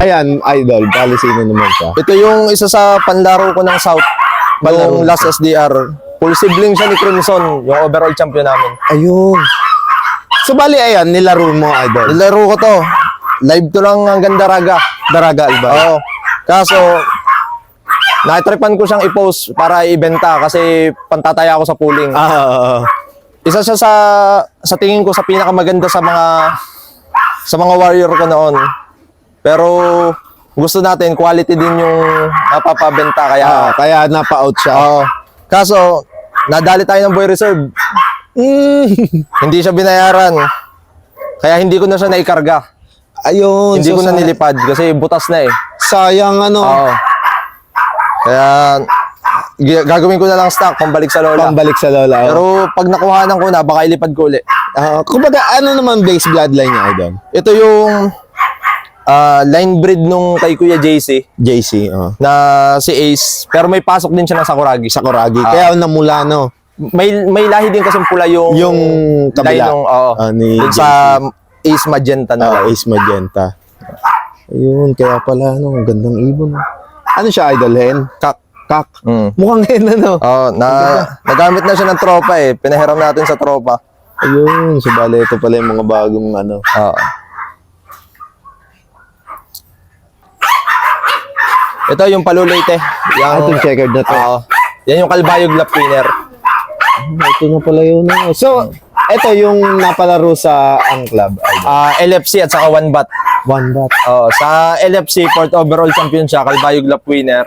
Ayan, idol. Bali sino naman siya? Ito yung isa sa panlaro ko ng South. Yung Panlaro last SDR. Full sibling siya ni Crimson, yung overall champion namin. Ayun. So bali ayan, nilaro mo, idol. Nilaro ko to. Live to lang hanggang Daraga. Daraga, Albay. Oo. Kaso, naitripan ko siyang i-post para ibenta kasi pantataya ako sa pooling. Ah, oo, oo. Isa siya sa sa tingin ko sa pinakamaganda sa mga sa mga warrior ko noon. Pero gusto natin quality din yung napapabenta kaya Ah, kaya napa-out siya. Oo. Kaso nadali tayo ng boy reserve. Mm. Hindi siya binayaran. Kaya hindi ko na siya naikarga. Ayun. Hindi so ko na nilipad kasi butas na eh. Sayang ano. Oo. Kaya gagawin ko na lang stock pambalik sa lola. Pambalik sa lola. oh. Pero pag nakuhanan ko na, baka ilipad ko ulit. Ah, kumbaga, ano naman base bloodline niya, idol? Ito yung ah, line breed nung kay Kuya JC JC, oh. na si Ace. Pero may pasok din siya ng Sakuragi. Sakuragi. Ah. Kaya namula, no? May may lahi din kasi pula yung Yung kabila. nung, oo. Ah, ni sa Ace Magenta na. Line. Ace Magenta. Ayun, kaya pala, no? Ang gandang ibon. no? Ano siya, idol? Hen? Kak. Kak. Mm. Mukhang hen, ano? Oh, na nagamit na siya ng tropa eh. Pinahiram natin sa tropa. Ayun, so bale, ito pala yung mga bagong, ano. Oo. Ito yung palulite. Yung, Ah, itong checkered na to. Oo. Yan yung Kalbayog Lap Winner. Ito na pala yun. ano. So, ito yung napalaro sa ang club. Ah, LFC at saka One Bat. One bat. Oh, sa LFC, fourth overall champion siya, Kalbayog Lap winner.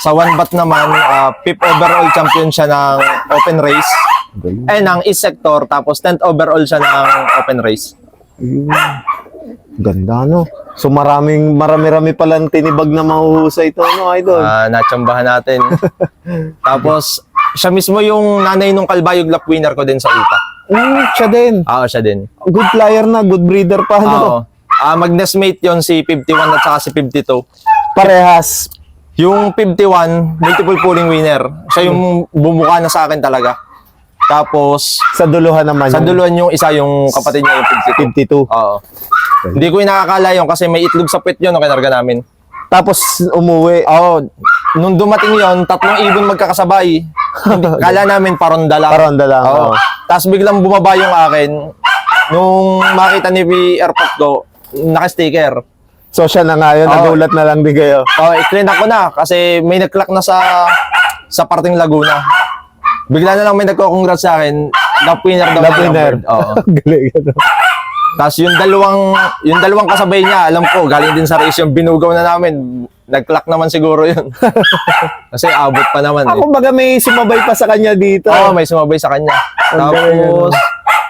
Sa One Bat naman, ah, fifth overall champion siya ng open race. Galing. Eh, ng East Sector, tapos 10th overall siya ng open race. Ayun. Ganda, no? So, maraming, marami-rami palang tinibag na mahuhusay ito, no, idol? Ah, natsambahan natin. tapos, siya mismo yung nanay nung Kalbayog Lap winner ko din sa UTA. Mm, siya din. Oo, siya din. Good flyer na, good breeder pa, no? Oo. Ah, mag-nestmate yon si 51 at saka si 52. Parehas. Yung 51, multiple pooling winner. Siya yung bumuka na sa akin talaga. Tapos, Sa duluhan naman. Sa yung duluan yung isa, yung kapatid niya yung 52. 52. Oo. Hindi ko yung nakakala yun kasi may itlog sa pet yun nung kinarga namin. Tapos, umuwi. Oo. Nung dumating yon tatlong ibon magkakasabay. Kala namin paronda lang. Paronda lang, Oo. oo. Tapos biglang bumaba yung akin. Nung makita ni airport ko, naka-sticker. So, siya na nga yun. Oo. Nagulat na lang din kayo. Oh, i-clean ako na kasi may nag-clock na sa sa parting Laguna. Bigla na lang may nagko-congrats sa akin. Lap winner daw. Na winner. Oo. Galing, ano? Tapos yung dalawang yung dalawang kasabay niya, alam ko, galing din sa race yung binugaw na namin. Nag-clock naman siguro yun. Kasi abot pa naman Ako eh. baga may sumabay pa sa kanya dito. Oo, may sumabay sa kanya. Tapos,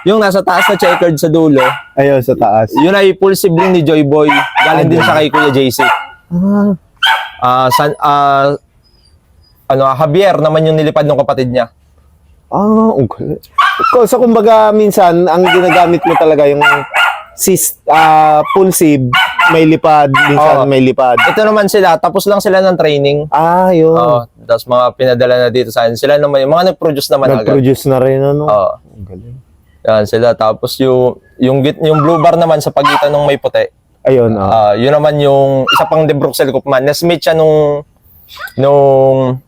yung nasa taas na checkered sa dulo, Ayun, sa taas. yun ay full sibling ni Joy Boy. Galing din siya kay Kuya JC. Ah, Ah, san, ah, ano, Javier naman yung nilipad ng kapatid niya. ah okay. So, kumbaga, minsan, ang ginagamit mo talaga yung sis, ah, full sib, may lipad, minsan Oo. may lipad. Ito naman sila, tapos lang sila ng training. Ah, yun. Oo, tapos mga pinadala na dito sa akin. Sila naman, yung mga nag-produce naman agad. Nag-produce na rin, ano? Oo. Ang galing. Yan sila. Tapos yung, yung, git- yung blue bar naman sa pagitan ng may puti. Ayun, ah. Ah, yun naman yung isa pang De Bruxelles Coupman. Nesmate siya nung, nung,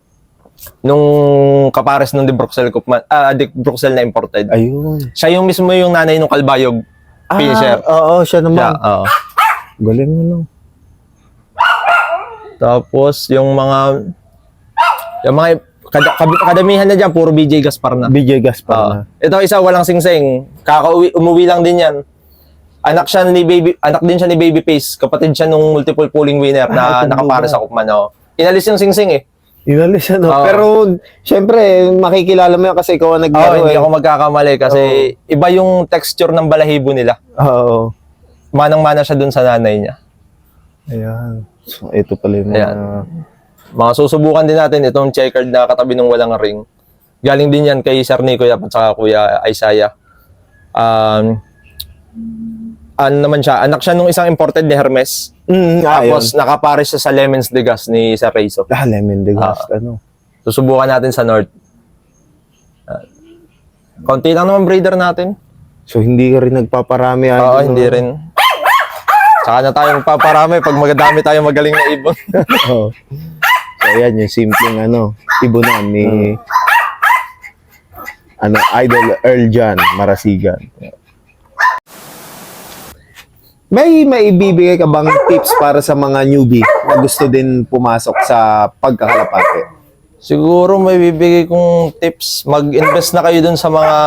nung kapares ng De Bruxelles Coupman, ah, De Bruxelles na imported. Ayun. Siya yung mismo yung nanay ng Kalbayog. Finisher. Ah, oo, siya naman. Siya, oo. Galing, ano? Tapos yung mga, yung mga, kada, kad- kadamihan na dyan, puro BJ Gaspar na. BJ Gaspar Oo. na. Ito isa walang singsing. Kakauwi umuwi lang din 'yan. Anak siya ni baby anak din siya ni Babyface. Kapatid siya nung multiple pooling winner na Ah, ito nakapare ba? sa Kupman. Oh. Inalis yung singsing eh. Inalis siya, no? Oo. Pero, syempre, makikilala mo yan kasi ikaw ang Oo, naglaro, hindi eh. ako magkakamali kasi iba yung texture ng balahibo nila. Oo. Manang-mana siya dun sa nanay niya. Ayan. So, ito pala yung mga... Ayan. Mga susubukan din natin itong checkered na katabi ng walang ring. Galing din yan kay Sir Nico at saka Kuya Isaiah. Um, ano naman siya, anak siya nung isang imported ni Hermes. Mm, ah, Tapos nakapares siya sa Lemons de Gas ni Sir Reizo. Ah, lemon de gast, ano. Susubukan natin sa North. Ah, konti lang naman breeder natin. So, hindi ka rin nagpaparami. Oo, idol, hindi no? rin. Saka na tayo magpaparami pag magadami tayo magaling na ibon. Oo. So, ayan yung simpleng ano, ibunan ni ano, Idol Earl John Marasigan. May maibibigay ka bang tips para sa mga newbie na gusto din pumasok sa pagkakalapate? Siguro may bibigay kong tips, mag-invest na kayo dun sa mga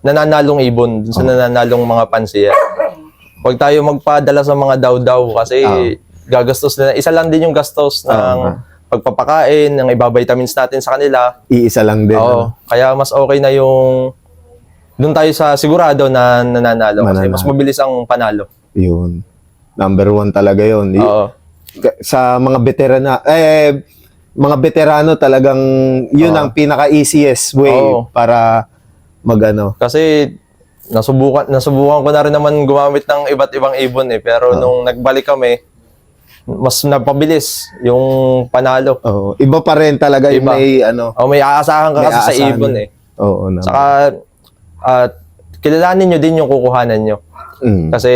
nananalong ibon, dun sa nananalong mga pansiya. Huwag tayo magpadala sa mga daw-daw kasi gagastos na. Isa lang din yung gastos ng Ah. pagpapakain, ng iba-vitamins natin sa kanila. Iisa lang din. Oo. ano? Kaya mas okay na yung doon tayo sa sigurado na nananalo kasi Mananalo. mas mabilis ang panalo. Yun. Number one talaga yun. Y- Oo. sa mga veterana eh mga veterano talagang yun Oo. ang pinaka easiest way Oo. para magano. Kasi nasubukan nasubukan ko na rin naman gumamit ng iba't ibang ibon eh pero nung nagbalik kami mas napabilis yung panalo. Oo. Iba pa rin talaga yung Iba. may ano. Oh, may aasahan ka May kasi sa aasahan. ibon eh. Oo naman. Saka at kilalanin nyo din yung kukuhanan nyo. Mm. Kasi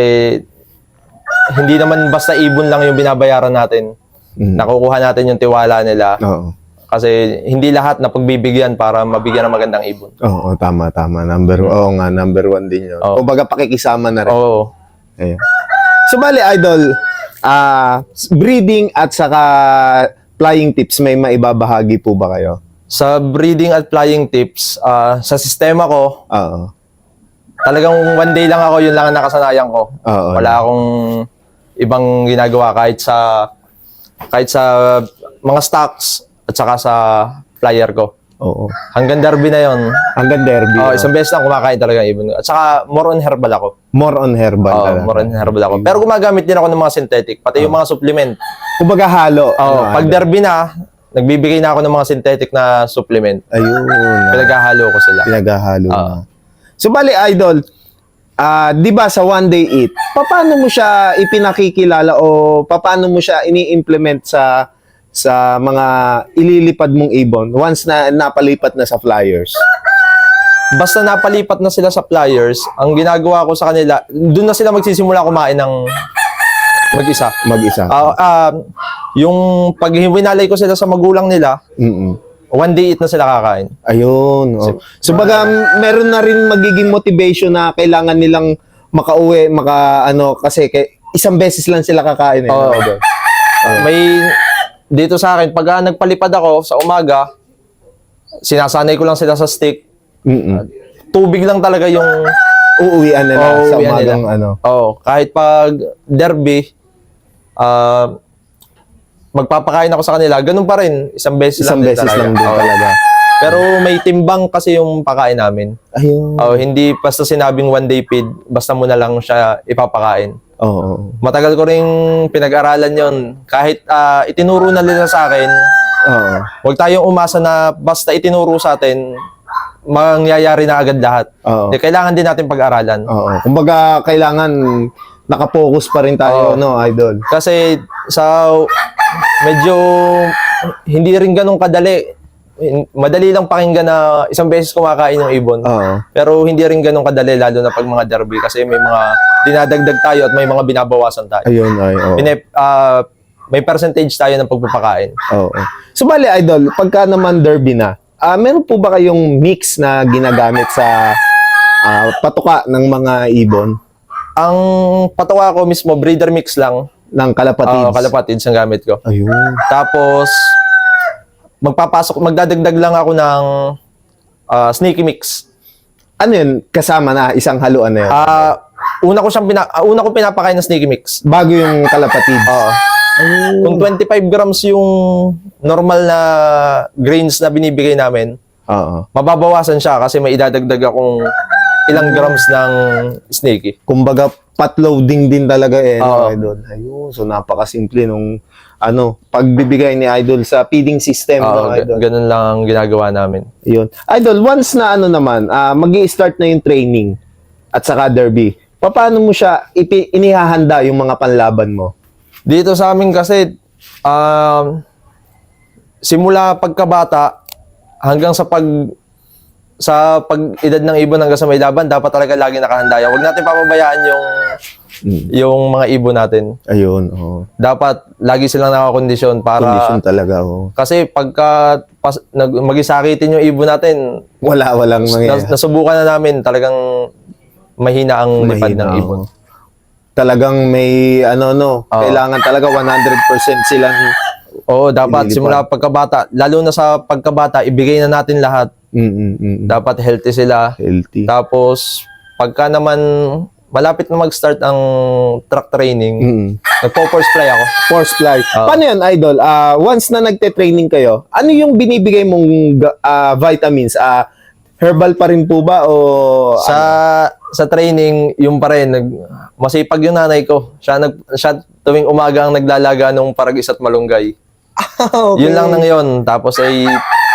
hindi naman basta ibon lang yung binabayaran natin. Mm. Nakukuha natin yung tiwala nila. Oo. Kasi hindi lahat na pagbibigyan para mabigyan ng magandang ibon. Oo, tama tama. Number Oo nga, number one din 'yun. Oo. Kumbaga pakikisama na rin. Oo. Ayan. So bali idol, ah breeding at saka flying tips may maibabahagi po ba kayo? Sa breeding at flying tips, ah, sa sistema ko, Oo. talagang one day lang ako, yun lang ang nakasanayan ko. Oo. Wala akong ibang ginagawa kahit sa kahit sa mga stocks at saka sa flyer ko. Oo. Hanggang derby na yon. Hanggang derby. Oh, isang beses lang kumakain talaga ng ibon. At saka more on herbal ako. More on herbal Oo, talaga. more on herbal ako. Pero gumagamit din ako ng mga synthetic, pati yung mga supplement. Kumbaga halo. Oh, Ano, pag halo. derby na, nagbibigay na ako ng mga synthetic na supplement. Ayun. Pinaghahalo ko sila. Pinaghahalo Oo. na. So bali idol, ah 'di ba sa one day eat, paano mo siya ipinakikilala o paano mo siya ini-implement sa sa mga ililipad mong ibon once na napalipat na sa flyers? Basta napalipat na sila sa flyers, ang ginagawa ko sa kanila, doon na sila magsisimula kumain ng mag-isa. Mag-isa. Ah, ah, yung pag hinalay ko sila sa magulang nila, Mm-mm. one day eat na sila kakain. Ayun. Oh. So baga meron na rin magiging motivation na kailangan nilang makauwi, maka ano kasi kay, isang beses lang sila kakain eh. Oo. Idol. May dito sa akin, pag ah, nagpalipad ako sa umaga, sinasanay ko lang sila sa stick. Mm-mm. Tubig lang talaga yung Uuwian nila Oo, sa uuwian umagang ano. Oh, kahit pag derby, ah magpapakain ako sa kanila, ganun pa rin. Isang beses Isang lang din beses talaga. lang din Oo. talaga. Pero may timbang kasi yung pakain namin. Ayun. Oh, hindi basta sinabing one day feed, basta mo na lang siya ipapakain. Oo. Matagal ko ring pinag-aralan yon. Kahit ah, itinuro na nila sa akin, Oo. huwag tayong umasa na basta itinuro sa atin, mangyayari na agad lahat. Oo. Kailangan din natin pag-aralan. Oo. Kumbaga, kailangan nakapokus pa rin tayo, Oo. no, idol? Kasi sa medyo hindi rin ganun kadali. Madali lang pakinggan na isang beses kumakain yung ibon. Oo. Pero hindi rin ganun kadali lalo na pag mga derby kasi may mga dinadagdag tayo at may mga binabawasan tayo. Ayun, ay, oo. Pinep, ah, may percentage tayo ng pagpapakain. Oo. So, bali, idol, pagka naman derby na, ah meron po ba kayong mix na ginagamit sa ah, patuka ng mga ibon Ang patawa ko mismo, breeder mix lang. ng kalapatids? Oo, kalapatids ang gamit ko. Ayun. Tapos, magpapasok, magdadagdag lang ako ng ah, sneaky mix. Ano yun? Kasama na, isang haluan na yun. Ah, una ko siyang pina, ah, una ko pinapakain ng sneaky mix. Bago yung kalapatids. Oo. Kung 25 grams yung normal na grains na binibigay namin, Oo. mababawasan siya kasi may idadagdag akong ilang grams ng sneaky. Kumbaga, pat-loading din talaga eh, no, Oo. idol. Ayun, so napakasimple nung ano, pagbibigay ni idol sa feeding system, Oo, no, ga- idol. ganun lang ang ginagawa namin. Yun. Idol, once na ano naman, ah magi-start na yung training at saka derby, paano mo siya ipi- inihahanda yung mga panlaban mo? Dito sa amin kasi, um, simula pagkabata hanggang sa pag sa pag-edad ng ibon hanggang sa may laban, dapat talaga lagi nakahanda yan. Huwag natin papabayaan yung Mm. yung mga ibon natin. Ayun, oh. Dapat lagi silang nakakondisyon para Condition talaga, oh. kasi pagka pas, nag, magisakitin yung ibon natin, Wala, walang nas, mangyayari. nasubukan na namin talagang mahina ang lipad ng ibon. oh. Talagang may, ano, no, Oo. kailangan talaga 100% silang, Oo, dapat simula pagkabata, lalo na sa pagkabata, ibigay na natin lahat. Mm, mm, mm, Dapat healthy sila. healthy. Tapos, pagka naman malapit na mag-start ang track training, Mm. nagpo-force fly ako. Force fly. Oo. Paano yun, Idol? Ah, once na nagte-training kayo, ano yung binibigay mong ah, vitamins? Ah, herbal pa rin po ba o Sa sa training, yung pa rin, nag, masipag yung nanay ko. Siya, nag, siya tuwing umaga ang naglalaga ng paragis at malunggay. okay. Yun lang nang yun. Tapos ay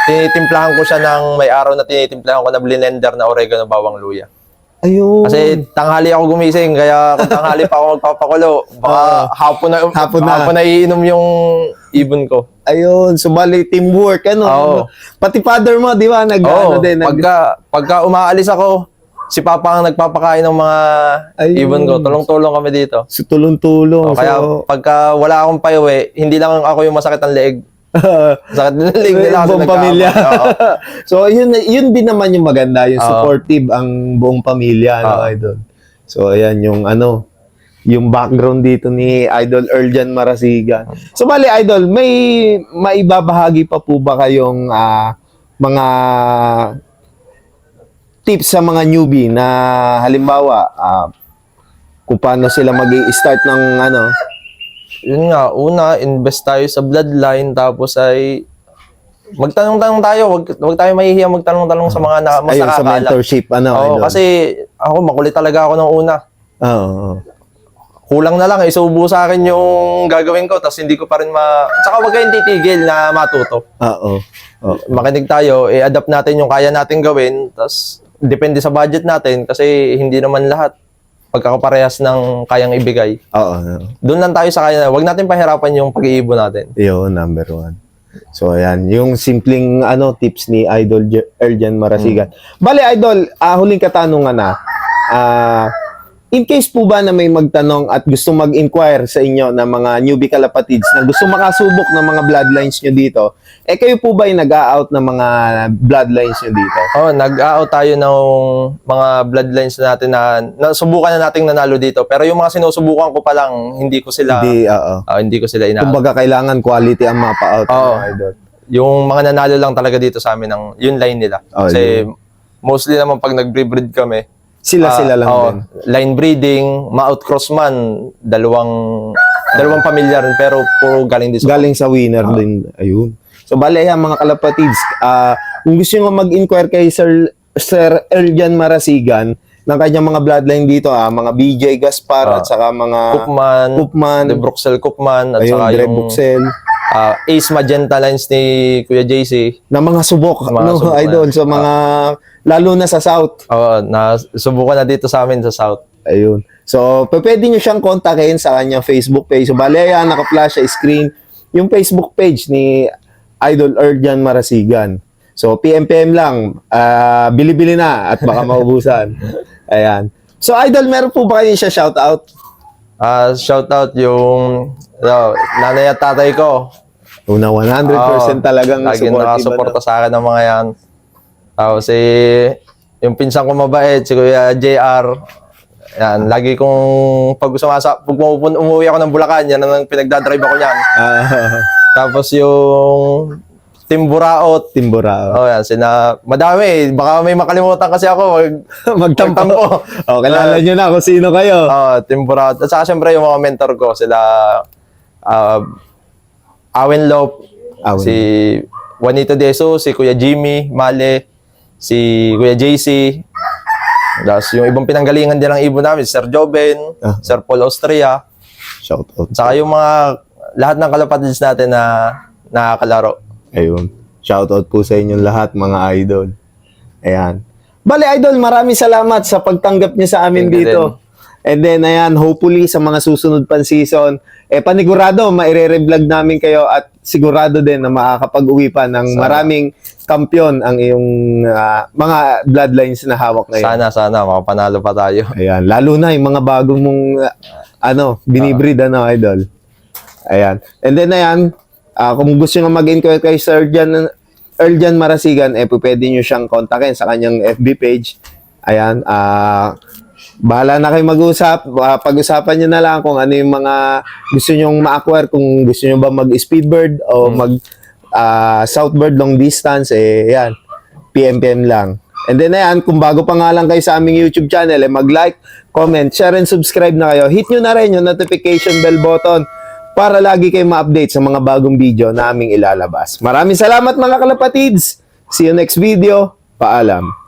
tinitimplahan ko siya ng may araw na tinitimplahan ko na blender na oregano bawang luya. Ayun. Kasi tanghali ako gumising, kaya kung tanghali pa ako magpapakulo, baka hapon na, Hapon na. na iinom yung ibon ko. Ayun, so bali teamwork ano. Oo. Pati father mo, di ba? Nag ano Oo, din, nag, pagka, pagka umaalis ako, si Papa ang nagpapakain ng mga Ayun. ibon ko. Tulong-tulong kami dito. so, tulong-tulong. O, kaya so, pagka wala akong payuwi, hindi lang ako yung masakit ang leeg. Sakit ng leeg nila. kasi buong pamilya. So, yun, yun din naman yung maganda, yung supportive ang buong pamilya, ano, Oo. Idol. So, ayan, yung ano, yung background dito ni Idol Erjan Marasigan. So, bali, Idol, may maibabahagi pa po ba kayong ah, mga tips sa mga newbie na halimbawa, ah, kung paano sila mag start ng ano, Yun nga, una, invest tayo sa bloodline, tapos ay magtanong-tanong tayo, wag, wag tayo mahihiya magtanong-tanong sa mga na, mas ayun, sa mentorship, ano, Oo, kasi ako makulit talaga ako nung una. Oo, oo. Kulang na lang, isubo sa akin yung gagawin ko, tapos hindi ko pa rin ma... Tsaka wag kayong titigil na matuto. Oo. Oo. Makinig tayo, i-adapt natin yung kaya natin gawin, tapos depende sa budget natin, kasi hindi naman lahat pagkakaparehas ng kayang ibigay. Oo. oo. Doon lang tayo sa kaya na, wag natin pahirapan yung pag-iibon natin. Yun, number one. So, ayan. Yung simpleng ano tips ni Idol J- Erjan Marasigan. Bale, Idol, ah, huling katanungan na. Ah, in case po ba na may magtanong at gusto mag-inquire sa inyo ng mga newbie kalapatids na gusto makasubok ng mga bloodlines nyo dito, eh kayo po ba yung nag-out ng mga bloodlines nyo dito? Oh, nag-out tayo ng mga bloodlines natin na nasubukan na nating nanalo dito. Pero yung mga sinusubukan ko pa lang, hindi ko sila Hindi, oo. ah, hindi ko sila ina. Kumbaga, kailangan quality ang mapa-out Oo. Idol. Yung mga nanalo lang talaga dito sa amin ng yun line nila. Oh, Kasi mostly naman pag nag-breed kami, Sila-sila ah, lang oo, din. line breeding, ma-outcross man, dalawang dalawang pamilya rin pero puro galing din sa Galing sa winner din. Ayun. So, bale, yan, mga kalapatids, ah, kung gusto nyo mag-inquire kay Sir, Sir Erjan Marasigan ng kanyang mga bloodline dito, ah, mga BJ Gaspar Ah. at saka mga Cookman, Cookman, De Bruxelles Cookman, at ayun, saka Dre yung Buxel, ah, Ace Magenta lines ni Kuya JC. na mga subok, Mga no, subok na idol, yan. so mga, lalo na sa South. Oo, na subukan na dito sa amin sa South. Ayun. So, pwede nyo siyang kontakin sa kanyang Facebook page. So, bale, yan, naka-flash sa screen yung Facebook page ni Idol Erjan Marasigan. So, PMPM lang. ah, bili-bili na at baka maubusan. Ayan. So, Idol, meron po ba kayo siya shoutout? Ah, shout out yung no, nanay at tatay ko. Una, 100% Oo, talagang Lagi supportive. nakasuporta ano? sa akin ng mga yan. Tapos si yung pinsan ko mabait, si Kuya JR. Yan, lagi kong pag sumasa, pag umuwi ako ng Bulacan, yan ang pinagdadrive ako niyan. Ah, Tapos yung Team Buraot. Oh, yan, sina madami. Baka may makalimutan kasi ako. Mag, Magtampo. magtampo. oh, kilala nyo na kung sino kayo. Oh, Team Buraot. At saka syempre yung mga mentor ko, sila uh, Awen Lop, Awen. si Juanito Deso, si Kuya Jimmy Male, si Kuya JC, tapos yung ibang pinanggalingan din ng ibon namin, Sir Joben, Ah. Sir Paul Austria, Shoutout. at saka yung mga lahat ng kalapatids natin na nakakalaro. Ayun. Shoutout po sa inyong lahat, mga idol. Ayan. Bale, idol, maraming salamat sa pagtanggap niyo sa amin Thank dito. And then, ayan, hopefully, sa mga susunod pang season, eh, panigurado, maire-vlog namin kayo at sigurado din na makakapag-uwi pa ng Sana. maraming kampiyon ang iyong ah, mga bloodlines na hawak ngayon. Sana, sana, makapanalo pa tayo. Ayan, lalo na yung mga bagong mong uh, ano, binibreed ano, idol. Ayan. And then ayan, ah, kung gusto nyo mag-inquire kay Sir Jan, Erjan Marasigan, eh pwede nyo siyang kontakin sa kanyang FB page. Ayan, ah bahala na kayo mag-usap. Pag-usapan nyo na lang kung ano yung mga gusto nyong ma-acquire, kung gusto nyo ba mag-speedbird o mag ah, southbird long distance, eh yan, PM-PM lang. And then ayan, kung bago pa nga lang kayo sa aming YouTube channel, eh, mag-like, comment, share, and subscribe na kayo. Hit nyo na rin yung notification bell button para lagi kayo ma-update sa mga bagong video na aming ilalabas. Maraming salamat mga kalapatids! See you next video. Paalam.